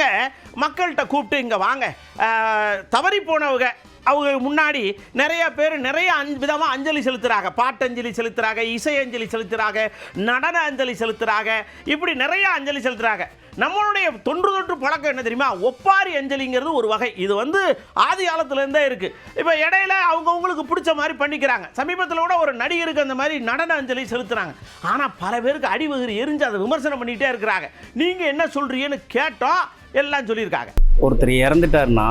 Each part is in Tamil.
வாங்க மக்கள்கிட்ட கூப்பிட்டு இங்கே வாங்க. தவறி போனவங்க அவங்க முன்னாடி நிறைய பேர் நிறைய அஞ்சு விதமாக அஞ்சலி செலுத்துகிறாங்க பாட்டஞ்சலி செலுத்துகிறாங்க இசை அஞ்சலி செலுத்துகிறாங்க நடன அஞ்சலி செலுத்துகிறாங்க இப்படி நிறைய அஞ்சலி செலுத்துகிறாங்க நம்மளுடைய தொன்று தொற்று பழக்கம் என்ன தெரியுமா? ஒப்பாரி அஞ்சலிங்கிறது ஒரு வகை. இது வந்து ஆதி காலத்துலேருந்தே இருக்குது இப்போ இடையில அவங்கவுங்களுக்கு பிடிச்ச மாதிரி பண்ணிக்கிறாங்க. சமீபத்தில் கூட ஒரு நடிகருக்கு அந்த மாதிரி நடன அஞ்சலி செலுத்துகிறாங்க ஆனால் பல பேருக்கு அடிவகுறி எரிஞ்சு அதை விமர்சனம் பண்ணிகிட்டே இருக்கிறாங்க. நீங்கள் என்ன சொல்கிறீங்கன்னு கேட்டோம் எல்லாம் சொல்லியிருக்காங்க. ஒருத்தர் இறந்துட்டாருன்னா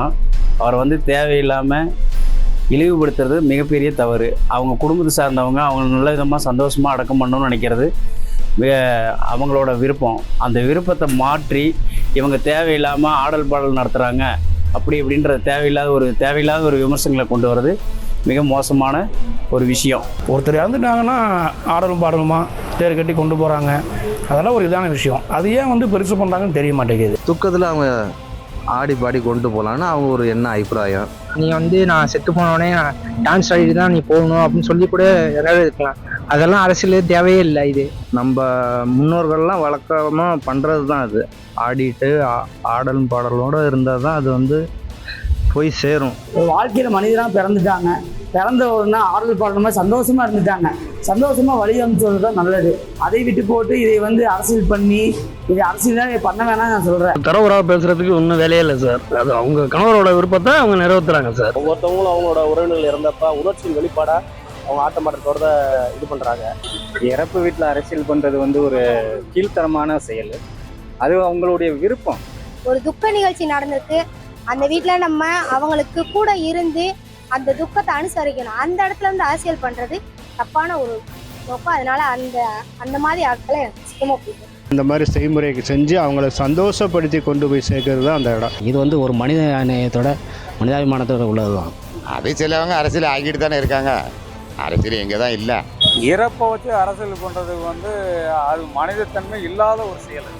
அவரை வந்து தேவையில்லாமல் இழிவுபடுத்துறது மிகப்பெரிய தவறு. அவங்க குடும்பத்தை சார்ந்தவங்க அவங்க நல்ல விதமாக சந்தோஷமாக அடக்கம் பண்ணணும்னு நினைக்கிறது அவங்களோட விருப்பம். அந்த விருப்பத்தை மாற்றி இவங்க தேவையில்லாமல் ஆடல் பாடல் நடத்துகிறாங்க அப்படி இப்படின்ற தேவையில்லாத ஒரு தேவையில்லாத ஒரு விமர்சனங்களை கொண்டு வர்றது மிக மோசமான ஒரு விஷயம். ஒருத்தர் இறந்துட்டாங்கன்னா ஆடலும் பாடலுமா? தேர் கட்டி கொண்டு போகிறாங்க அதெல்லாம் ஒரு இதான விஷயம். அது ஏன் வந்து பெருசு பண்ணுறாங்கன்னு தெரிய மாட்டேங்குது. துக்கத்தில் அவங்க ஆடி பாடி கொண்டு போகலான்னு அவங்க ஒரு என்ன அபிப்பிராயம்? நீ வந்து நான் செத்து போனோடனே நான் டான்ஸ் ஆடிட்டு தான் நீ போகணும் அப்படின்னு சொல்லி கூட யாராவது இருக்கலாம். அதெல்லாம் அரசியல் தேவையே இல்லை இது. நம்ம முன்னோர்கள்லாம் வழக்கமாக பண்ணுறது தான் அது. ஆடிட்டு ஆ- ஆடலும் பாடலோடு இருந்தால் தான் அது வந்து போய் சேரும். வாழ்க்கையில் மனிதனாக பிறந்துட்டாங்க. பிறந்த உடனே ஆடல் பாடணுமா சந்தோஷமாக இருந்துட்டாங்க. சந்தோஷமாக வழி அனுப்பிச்சது தான் நல்லது. அதை விட்டு போட்டு இதை வந்து அரசியல் பண்ணி இதை அரசியலாக பண்ண வேணாம் நான் சொல்கிறேன் தரவுறாக பேசுகிறதுக்கு ஒன்றும் வேலையே இல்லை சார். அது அவங்க கணவரோட விருப்பத்தை அவங்க நிறைவேற்றுறாங்க சார். ஒவ்வொருத்தவங்களும் அவங்களோட உறவினர்கள் இறந்தப்ப உணர்ச்சியின் வெளிப்பாடா அவங்க ஆட்டம் பாட்டத்தோட இது பண்றாங்க. இறப்பு வீட்டில் அரசியல் பண்ணுறது வந்து ஒரு கீழ்த்தரமான செயல். அது அவங்களுடைய விருப்பம். ஒரு துக்க நிகழ்ச்சி நடந்திருக்கு. அந்த வீட்டில் நம்ம அவங்களுக்கு கூட இருந்து அந்த துக்கத்தை அனுசரிக்கணும். அந்த இடத்துல இருந்து அரசியல் பண்றது தப்பான ஒரு நோக்கம். அதனால அந்த அந்த மாதிரி ஆட்களை எனக்கு சுத்தமாக பிடிக்கும். இந்த மாதிரி செய்முறைக்கு செஞ்சு அவங்கள சந்தோஷப்படுத்தி கொண்டு போய் சேர்க்கறது தான் அந்த இடம். இது வந்து ஒரு மனித நேயத்தோட மனிதாபிமானத்தோட உள்ளது தான் அது சிலவங்க அரசியல் ஆகிட்டு தானே இருக்காங்க. அரசியல் எங்கே தான் இல்லை. இறப்பை வச்சு அரசியல் பண்ணுறது வந்து அது மனிதத்தன்மை இல்லாத ஒரு செயல்.